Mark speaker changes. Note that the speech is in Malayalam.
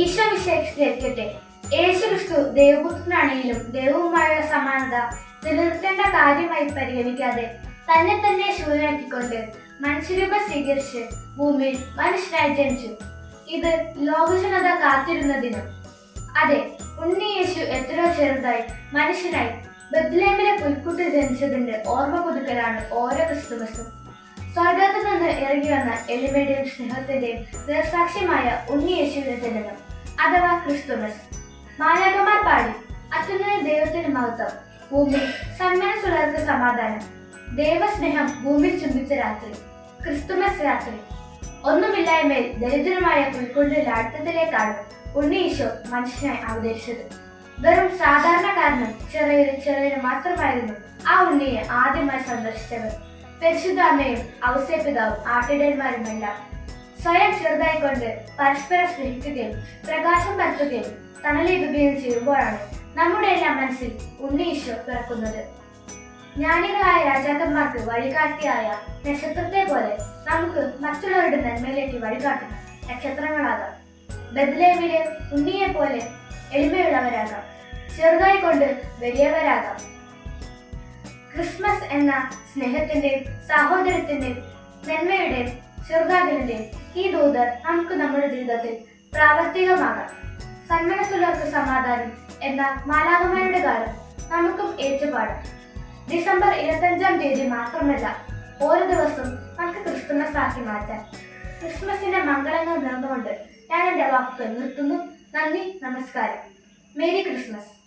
Speaker 1: ഈശ്വവിശേഷിച്ചിരിക്കട്ടെ യേശു ക്രിസ്തു ദൈവപുത്രനാണെങ്കിലും ദൈവവുമായുള്ള സമാനത നിലനിർത്തേണ്ട കാര്യമായി പരിഗണിക്കാതെ തന്നെ തന്നെ ശൂരനാക്കിക്കൊണ്ട് മനുഷ്യരൂപ സ്വീകരിച്ച് ഭൂമിയിൽ മനുഷ്യനായി ജനിച്ചു. ഇത് ലോകജനത കാത്തിരുന്നതിനും അതെ ഉണ്ണി യേശു എത്രയോ ചെറുതായി മനുഷ്യനായി ബദ്ലേമിലെ പുൽക്കുട്ടി ജനിച്ചതിന്റെ ഓർമ്മ പുതുക്കലാണ് ഓരോ ക്രിസ്തുമസും. സ്വർഗത്തിൽ നിന്ന് ഇറങ്ങി വന്ന എളിമയുടെയും സ്നേഹത്തിന്റെയും ദൃസാക്ഷ്യമായ ഉണ്ണി യേശുവിന്റെ ജനനം. അഥവാ ക്രിസ്തുമസ്. മാലാകമാർ പാടി അത്യുന്നത ദൈവത്തിന് മഹത്വം ഭൂമി സന്മനസ്സുള്ളവർക്ക് സമാധാനം ദൈവസ്നേഹം ഭൂമി ചുംബിച്ച രാത്രി ക്രിസ്തുമസ് രാത്രി. ഒന്നുമില്ലായ്മയിൽ ദരിദ്രമായ പുൽക്കൊണ്ടിൽ ലാട്ടത്തിലേക്കാണ് ഉണ്ണി ഈശോ മനുഷ്യനായി അവതരിച്ചത്. വെറും സാധാരണക്കാരനും ചെറിയൊരു ചെറിയൊരു മാത്രമായിരുന്നു ആ ഉണ്ണിയെ ആദ്യമായി സന്ദർശിച്ചത്. പരിശുദ്ധ അമ്മയും ഔസേപിതാവും ആട്ടിടയന്മാരുമെല്ലാം സ്വയം ചെറുതായിക്കൊണ്ട് പരസ്പരം സ്നേഹിക്കുകയും പ്രകാശം പരത്തുകയും തണലേകുകയും ചെയ്യുമ്പോഴാണ് നമ്മുടെ എല്ലാം മനസ്സിൽ ഉണ്ണീശോ പിറക്കുന്നത്. ജ്ഞാനികളായ രാജാക്കന്മാർക്ക് വഴികാട്ടിയായ നക്ഷത്രത്തെ പോലെ നമുക്ക് മറ്റുള്ളവരുടെ നന്മയിലേക്ക് വഴികാട്ടുന്ന നക്ഷത്രങ്ങളാകാം. ബദ്ലേമിലെ ഉണ്ണിയെ പോലെ എളിമയുള്ളവരാകാം. ചെറുതായി കൊണ്ട് വലിയവരാകാം. ക്രിസ്മസ് എന്ന സ്നേഹത്തിന്റെ സഹോദരത്തിന്റെയും നന്മയുടെയും ചെറുതാകലിന്റെയും ഈ ദൂതർ നമുക്ക് നമ്മുടെ ജീവിതത്തിൽ പ്രാവർത്തികമാകാം. സന്മനസ്സുള്ളവർക്ക് സമാധാനം എന്ന മാലാകന്മാരുടെ കാലം നമുക്കും ഏറ്റുപാടാം. ഡിസംബർ ഇരുപത്തഞ്ചാം തീയതി മാത്രമല്ല ഓരോ ദിവസവും നമുക്ക് ക്രിസ്തുമസ് ആക്കി മാറ്റാം. ക്രിസ്മസിന്റെ മംഗളങ്ങൾ നേർന്നുകൊണ്ട് ഞാൻ എന്റെ വാക്കുകൾ നിർത്തുന്നു. നന്ദി നമസ്കാരം. Merry Christmas.